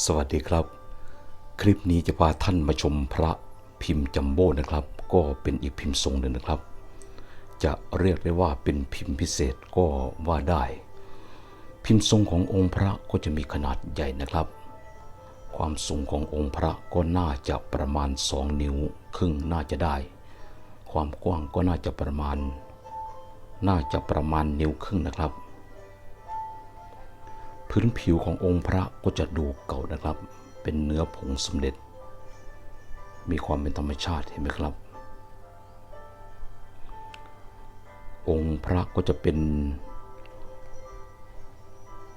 สวัสดีครับ คลิปนี้จะพาท่านมาชมพระพิมพ์จัมโบ้นะครับ ก็เป็นอีกพิมพ์ทรงหนึ่งนะครับ จะเรียกได้ว่าเป็นพิมพ์พิเศษก็ว่าได้ พิมพ์ทรงขององค์พระก็จะมีขนาดใหญ่นะครับ ความสูงขององค์พระก็น่าจะประมาณ 2 นิ้วครึ่งน่าจะได้ ความกว้างก็น่าจะประมาณ น่าจะประมาณนิ้วครึ่งนะครับ พื้นผิวขององค์พระก็จะดูเก่านะครับ เป็นเนื้อผงสำเร็จ มีความเป็นธรรมชาติเห็นไหมครับ องค์พระก็จะเป็น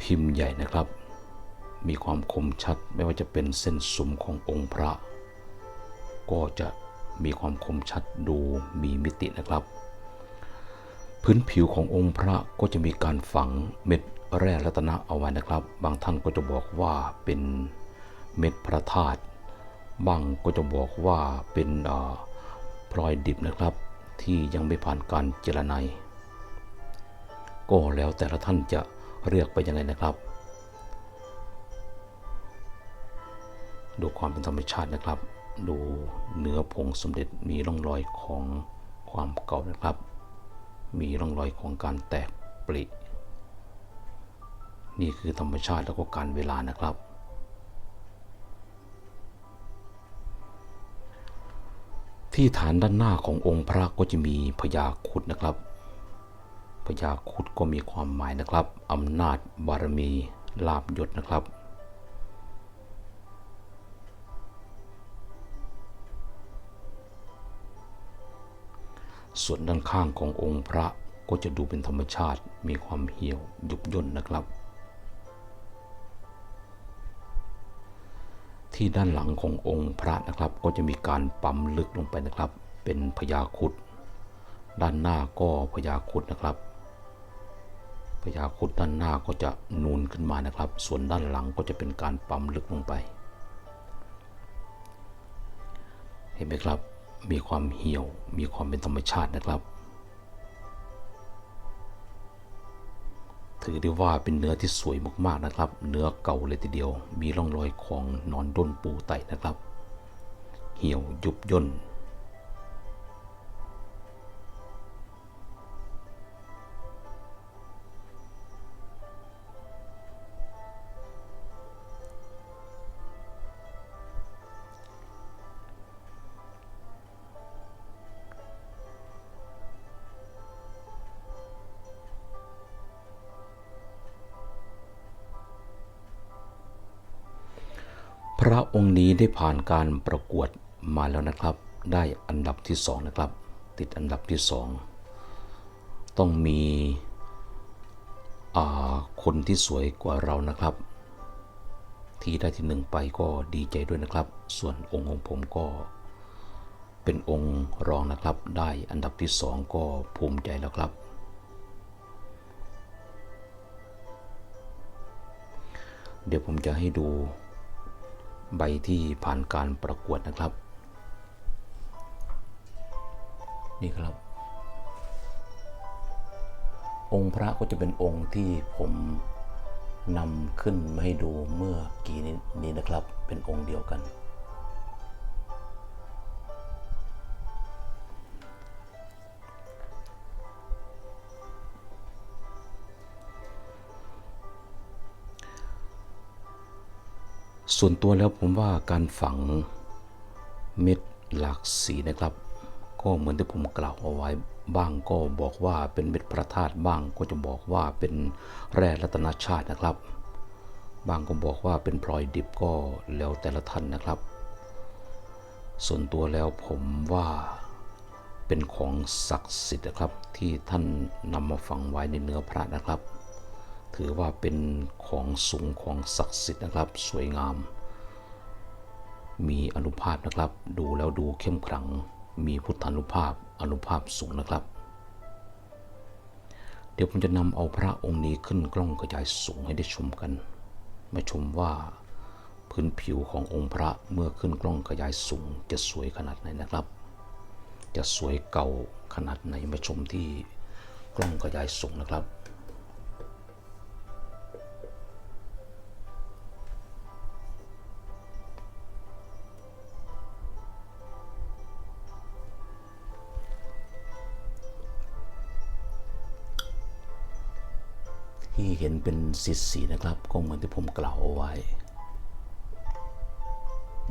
พิมพ์ใหญ่นะครับ มีความคมชัดไม่ว่าจะเป็นเส้นสุมขององค์พระ ก็จะมีความคมชัดดูมีมิตินะครับ พื้นผิวขององค์พระก็จะมีการฝังเม็ด แร่รัตนะเอาไว้นะครับ บางท่านก็จะบอกว่าเป็นเม็ดพระธาตุบางก็จะบอกว่าเป็นพลอยดิบนะครับ ที่ยังไม่ผ่านการเจรไนก็แล้วแต่ละท่านจะเรียกไปยังไงนะครับ ดูความเป็นธรรมชาตินะครับ ดูเนื้อผงสมเด็จมีร่องรอยของความเก่านะครับ มีร่องรอยของการแตกปริ นี่คือธรรมชาติแล้วก็การเวลานะครับ ที่ฐานด้านหน้าขององค์พระก็จะมีพญาคุดนะครับพญาคุดก็มีความหมายนะครับอำนาจบารมีลาบยศนะครับ ส่วนด้านข้างขององค์พระก็จะดูเป็นธรรมชาติมีความเหี่ยวยุบย่นนะครับ ที่ด้านหลังขององค์พระนะครับ ก็จะมีการปั๊มลึกลงไปนะครับ เป็นพญาคุดด้านหน้าก็พญาคุดนะครับพญาคุดด้านหน้าก็จะนูนขึ้นมานะครับ ส่วนด้านหลังก็จะเป็นการปั๊มลึกลงไป เห็นไหมครับ มีความเหี่ยว มีความเป็นธรรมชาตินะครับ ถือได้ว่าเป็นเนื้อที่สวยมากๆนะครับ เนื้อเก่าเลยทีเดียว มีร่องรอยของนอนด้นปูไตนะครับ เหี่ยวยุบย่น พระองค์นี้ได้ผ่านการประกวดมาแล้วนะครับ ได้อันดับที่สองนะครับ ติดอันดับที่สองต้องมีอ่าคนที่สวยกว่าเรานะครับ ที่ได้ที่หนึ่งไปก็ดีใจด้วยนะครับ ส่วนองค์ของผมก็เป็นองค์รองนะครับ ได้อันดับที่สองก็ภูมิใจแล้วครับเดี๋ยวผมจะให้ดู ใบที่ผ่านการประกวดนะครับ นี่ครับ องค์พระก็จะเป็นองค์ที่ผมนำขึ้นมาให้ดูเมื่อกี้นี้นนะครับ เป็นองค์เดียวกัน ส่วนตัวแล้วผมว่าการฝังเม็ดหลากสีนะครับ ก็เหมือนที่ผมกล่าวเอาไว้บ้างก็บอกว่าเป็นเม็ดพระธาตุบ้างก็จะบอกว่าเป็นแร่รัตนชาตินะครับ บางก็บอกว่าเป็นพลอยดิบก็แล้วแต่ละท่านนะครับ ส่วนตัวแล้วผมว่าเป็นของศักดิ์สิทธิ์นะครับ ที่ท่านนำมาฝังไว้ในเนื้อพระนะครับ ถือว่าเป็นของสูงของศักดิ์สิทธิ์นะครับ สวยงาม มีอนุภาพนะครับ ดูแล้วดูเข้มขลัง มีพุทธานุภาพอนุภาพสูงนะครับ เดี๋ยวผมจะนำเอาพระองค์นี้ขึ้นกล้องขยายสูงให้ได้ชมกัน มาชมว่าพื้นผิวขององค์พระเมื่อขึ้นกล้องขยายสูง จะสวยขนาดไหนนะครับ จะสวยเก่าขนาดไหนมาชมที่กล้องขยายสูงนะครับ ที่เห็นเป็นสีสีนะครับ ก็เหมือนที่ผมกล่าวเอาไว้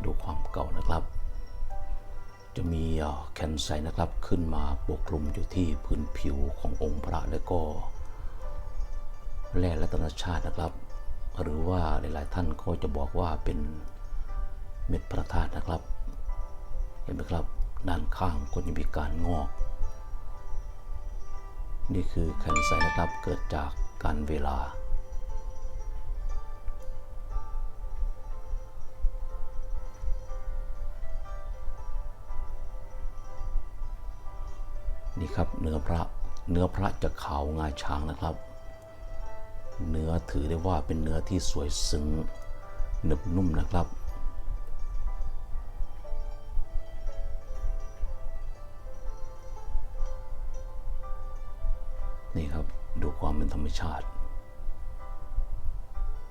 ดูความเก่านะครับ จะมีแคนไซนะครับขึ้นมาปกคลุมอยู่ที่พื้นผิวขององค์พระและก็แร่รัตนชาตินะครับ หรือว่าหลายๆท่านก็จะบอกว่าเป็นเม็ดพระธาตุนะครับ เห็นไหมครับด้านข้างก็จะมีการงอก นี่คือแคนไซนะครับเกิดจาก การเวลา นี่ครับเนื้อพระเนื้อพระจะขาวงาช้างนะครับ เนื้อถือได้ว่าเป็นเนื้อที่สวยซึ้งหนึบนุ่มนะครับ ชาติ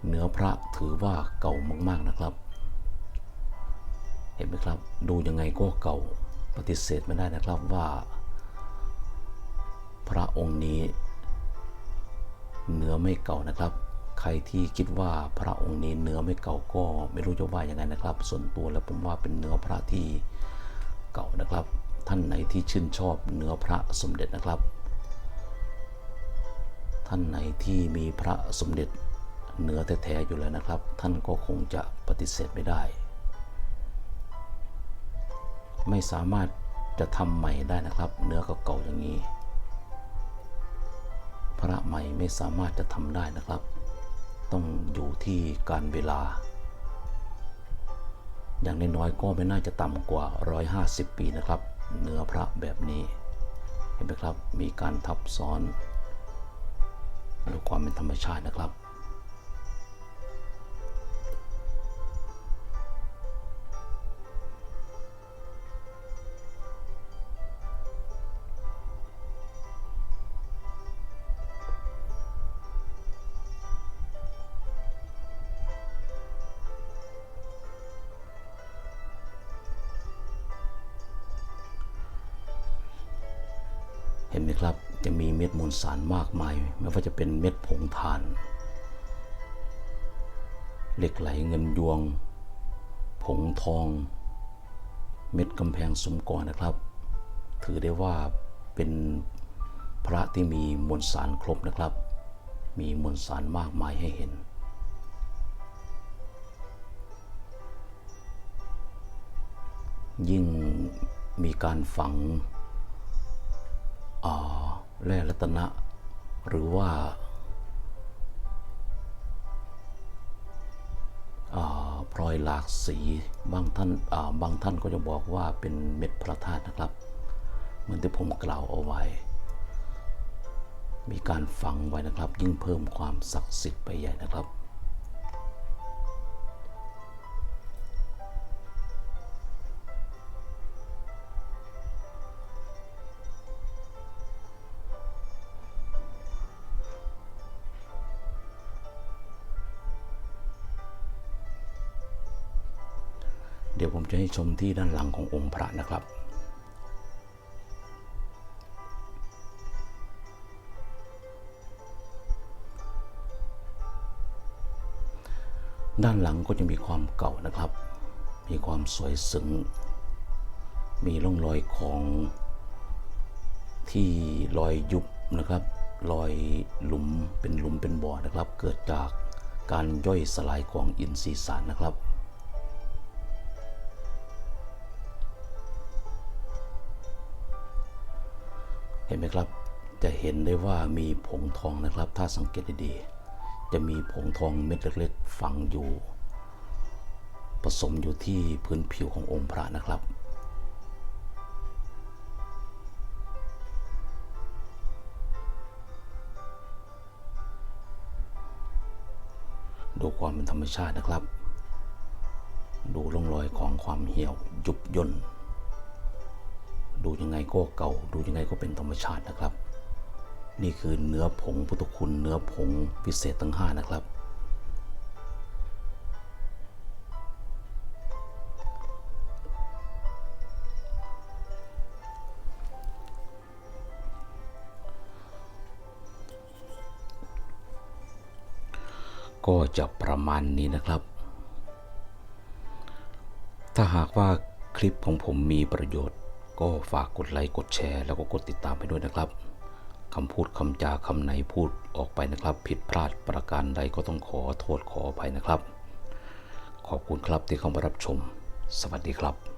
เนื้อพระถือว่าเก่ามาก ๆนะครับ เห็นไหมครับ ดูยังไงก็เก่าปฏิเสธไม่ได้นะครับว่า พระองค์นี้ เนื้อไม่เก่านะครับ ใครที่คิดว่าพระองค์นี้เนื้อไม่เก่าก็ไม่รู้จะว่ายังไงนะครับ ส่วนตัวแล้วผมว่าเป็นเนื้อพระที่เก่านะครับ ท่านไหนที่ชื่นชอบเนื้อพระสมเด็จนะครับ ท่านไหนที่มีพระสมเด็จเนื้อแท้ๆอยู่แล้วนะครับ ท่านก็คงจะปฏิเสธไม่ได้ ไม่สามารถจะทำใหม่ได้นะครับ เนื้อเก่าๆอย่างนี้ พระใหม่ไม่สามารถจะทำได้นะครับ ต้องอยู่ที่การเวลา อย่างน้อยๆก็ไม่น่าจะต่ำกว่า 150 ปีนะครับ เนื้อพระแบบนี้ เห็นไหมครับ มีการทับซ้อน ดูความเป็นธรรมชาตินะครับ เห็นไหมครับจะมีเม็ดมวลสารมากมาย ไม่ว่าจะเป็นเม็ดผงถ่าน เหล็กไหลเงินยวง ผงทอง เม็ดกำแพงสมกรนะครับ ถือได้ว่าเป็นพระที่มีมวลสารครบนะครับ มีมวลสารมากมายให้เห็นยิ่งมีการฝัง แร่รัตนะ หรือว่าพลอยหลากสีบางท่านาบางท่านก็จะบอกว่าเป็นเม็ดพระธาตุนะครับ เหมือนที่ผมกล่าวเอาไว้ มีการฝังไว้นะครับ ยิ่งเพิ่มความศักดิ์สิทธิ์ไปใหญ่นะครับ ดี๋ยวผมจะให้ชมที่ด้านหลังขององค์พระนะครับด้านหลังก็จะมีความเก่านะครับ มีความสวยซึ้งมีร่องรอยของที่รอยยุบนะครับ รอยหลุมเป็นหลุมเป็นบ่อนะครับ เกิดจากการย่อยสลายของอินทรีย์สารนะครับ เห็นไหมครับ จะเห็นได้ว่ามีผงทองนะครับ ถ้าสังเกตดีๆ จะมีผงทองเม็ดเล็กๆ ฝังอยู่ ผสมอยู่ที่พื้นผิวขององค์พระนะครับดูความเป็นธรรมชาตินะครับ ดูร่องรอยของความเหี่ยวยุบย่น ดูยังไงก็เก่า ดูยังไงก็เป็นธรรมชาตินะครับ นี่คือเนื้อผงพุทธคุณเนื้อผงพิเศษทั้งห้านะครับ ก็จะประมาณนี้นะครับ ถ้าหากว่าคลิปของผมมีประโยชน์ ก็ฝากกดไลค์กดแชร์แล้วก็กดติดตามไปด้วยนะครับคำพูดคำจาคำไหนพูดออกไปนะครับ ผิดพลาดประการใดก็ต้องขอโทษขออภัยนะครับ ขอบคุณครับที่เข้ามารับชม สวัสดีครับ